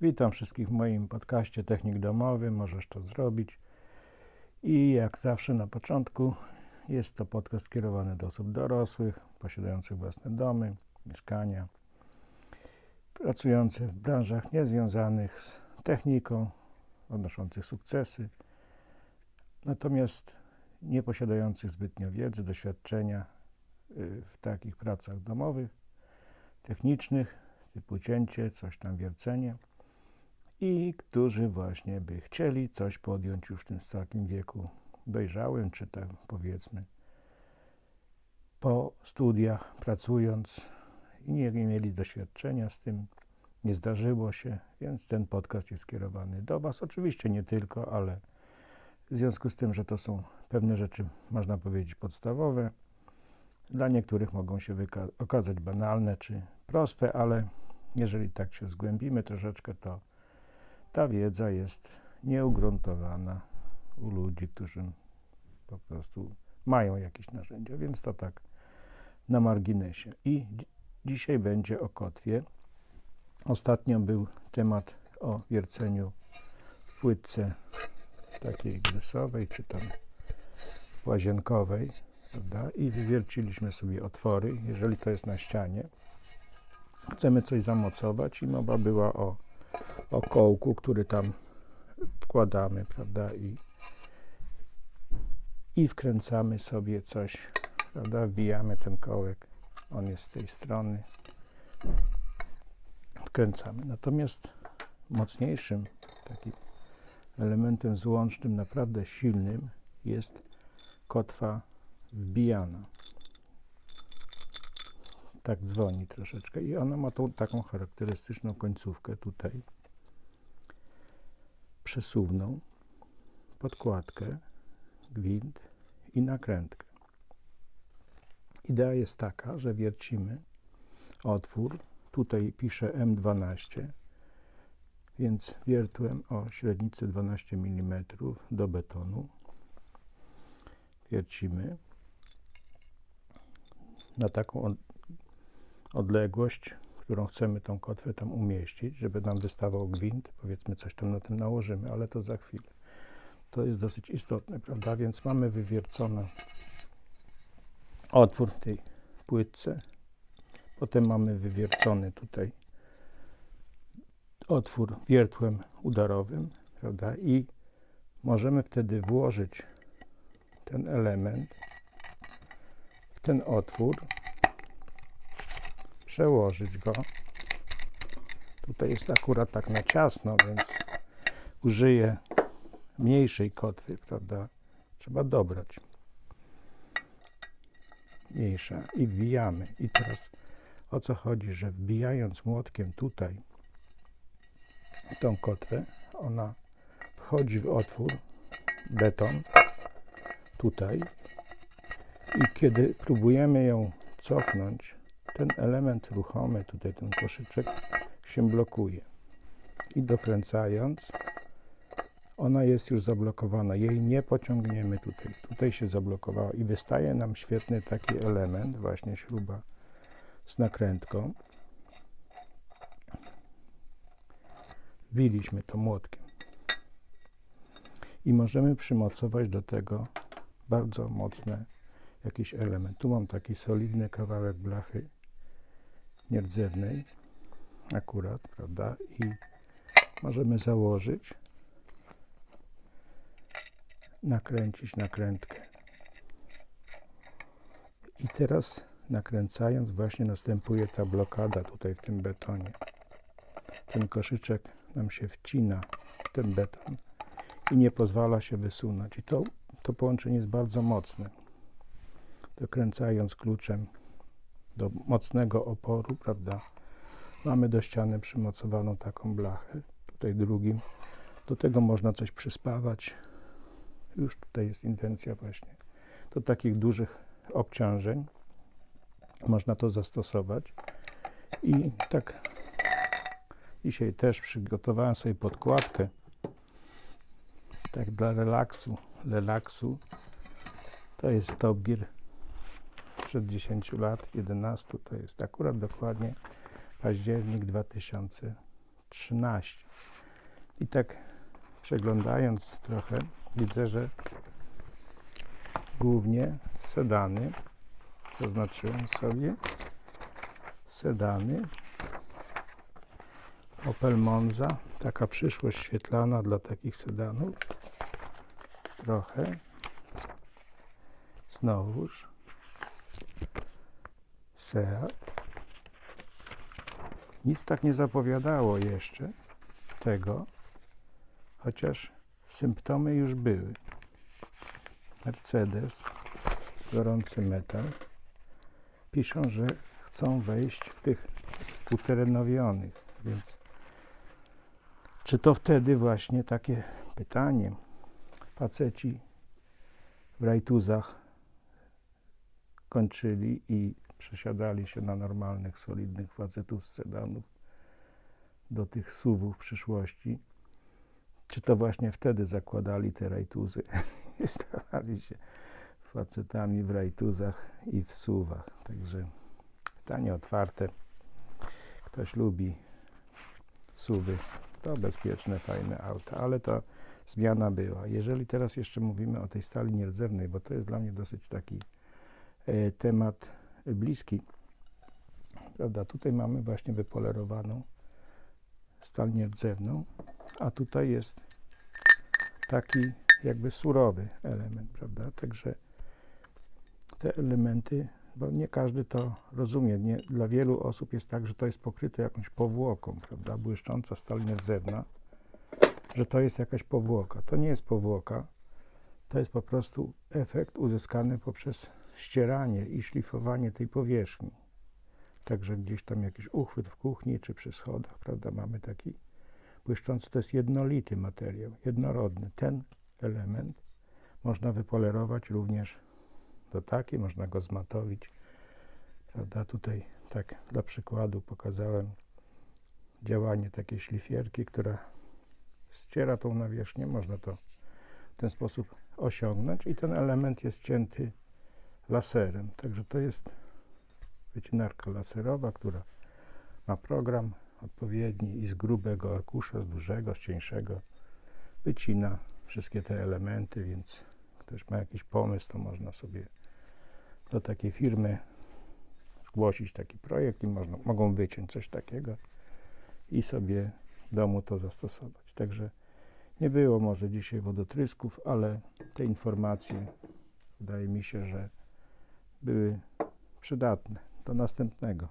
Witam wszystkich w moim podcaście Technik Domowy. Możesz to zrobić. I jak zawsze na początku jest to podcast skierowany do osób dorosłych, posiadających własne domy, mieszkania, pracujących w branżach niezwiązanych z techniką, odnoszących sukcesy, natomiast nie posiadających zbytnio wiedzy, doświadczenia y, w takich pracach domowych, technicznych, typu cięcie, coś tam wiercenie i którzy właśnie by chcieli coś podjąć już w tym takim wieku. Dojrzałym, czy tak powiedzmy. Po studiach, pracując i nie mieli doświadczenia z tym, nie zdarzyło się, więc ten podcast jest skierowany do Was. Oczywiście nie tylko, ale w związku z tym, że to są pewne rzeczy, można powiedzieć, podstawowe, dla niektórych mogą się okazać banalne czy proste, ale jeżeli tak się zgłębimy troszeczkę, to ta wiedza jest nieugruntowana u ludzi, którzy po prostu mają jakieś narzędzia, więc to tak na marginesie. I dzisiaj będzie o kotwie. Ostatnio był temat o wierceniu w płytce takiej grysowej, czy tam łazienkowej, prawda? I wywierciliśmy sobie otwory, jeżeli to jest na ścianie. Chcemy coś zamocować i mowa była o, o kołku, który tam wkładamy, prawda? I, i wkręcamy sobie coś, prawda? Wbijamy ten kołek, on jest z tej strony. Wkręcamy. Natomiast mocniejszym takim elementem złącznym, naprawdę silnym jest kotwa wbijana. Tak dzwoni troszeczkę i ona ma tą taką charakterystyczną końcówkę tutaj przesuwną, podkładkę, gwint i nakrętkę. Idea jest taka, że wiercimy otwór, tutaj piszę M12, więc wiertłem o średnicy 12 mm do betonu. Wiercimy na taką odległość, którą chcemy tą kotwę tam umieścić, żeby nam wystawał gwint, powiedzmy coś tam na tym nałożymy, ale to za chwilę. To jest dosyć istotne, prawda? Więc mamy wywiercony otwór w tej płytce. Potem mamy wywiercony tutaj otwór wiertłem udarowym, prawda? I możemy wtedy włożyć ten element w ten otwór, przełożyć go. Tutaj jest akurat tak na ciasno, więc użyję mniejszej kotwy, prawda? Trzeba dobrać. Mniejsza i wbijamy. I teraz o co chodzi, że wbijając młotkiem tutaj tą kotwę, ona wchodzi w otwór, beton, tutaj i kiedy próbujemy ją cofnąć, ten element ruchomy, tutaj ten koszyczek się blokuje. I dokręcając, ona jest już zablokowana. Jej nie pociągniemy tutaj. Tutaj się zablokowała i wystaje nam świetny taki element, właśnie śruba z nakrętką. Wbiliśmy to młotkiem. I możemy przymocować do tego bardzo mocne jakiś element. Tu mam taki solidny kawałek blachy nierdzewnej akurat, prawda? I możemy założyć, nakręcić nakrętkę. I teraz nakręcając właśnie następuje ta blokada tutaj w tym betonie. Ten koszyczek nam się wcina w ten beton i nie pozwala się wysunąć. I to, to połączenie jest bardzo mocne. Dokręcając kluczem do mocnego oporu, prawda, mamy do ściany przymocowaną taką blachę, tutaj drugim. Do tego można coś przyspawać. Już tutaj jest inwencja właśnie. Do takich dużych obciążeń można to zastosować. I tak dzisiaj też przygotowałem sobie podkładkę tak dla relaksu, relaksu. To jest Gear sprzed 10 lat, 11, to jest akurat dokładnie październik 2000 13. I tak przeglądając trochę, widzę, że głównie sedany, zaznaczyłem sobie, sedany, Opel Monza, taka przyszłość świetlana dla takich sedanów, trochę, znowuż, Seat, nic tak nie zapowiadało jeszcze tego, chociaż symptomy już były. Mercedes, gorący metal, piszą, że chcą wejść w tych uterenowionych, więc czy to wtedy właśnie takie pytanie, faceci w rajtuzach kończyli i przesiadali się na normalnych, solidnych facetów z sedanów do tych suwów przyszłości. Czy to właśnie wtedy zakładali te rajtuzy i stawali się facetami w rajtuzach i w suwach. Także pytanie otwarte. Ktoś lubi suwy, to bezpieczne, fajne auta, ale to zmiana była. Jeżeli teraz jeszcze mówimy o tej stali nierdzewnej, bo to jest dla mnie dosyć taki e, temat bliski, prawda? Tutaj mamy właśnie wypolerowaną stal nierdzewną, a tutaj jest taki jakby surowy element, prawda? Także te elementy, bo nie każdy to rozumie. Nie, dla wielu osób jest tak, że to jest pokryte jakąś powłoką, prawda? Błyszcząca stal nierdzewna, że to jest jakaś powłoka. To nie jest powłoka, to jest po prostu efekt uzyskany poprzez ścieranie i szlifowanie tej powierzchni. Także gdzieś tam jakiś uchwyt w kuchni czy przy schodach, prawda? Mamy taki błyszczący, to jest jednolity materiał, jednorodny. Ten element można wypolerować również do takiej, można go zmatowić, prawda? Tutaj tak dla przykładu pokazałem działanie takiej szlifierki, która ściera tą nawierzchnię, można to w ten sposób osiągnąć i ten element jest cięty laserem. Także to jest wycinarka laserowa, która ma program odpowiedni i z grubego arkusza, z dużego, z cieńszego wycina wszystkie te elementy, więc ktoś ma jakiś pomysł, to można sobie do takiej firmy zgłosić taki projekt i można, mogą wyciąć coś takiego i sobie w domu to zastosować. Także nie było może dzisiaj wodotrysków, ale te informacje wydaje mi się, że były przydatne. Do następnego.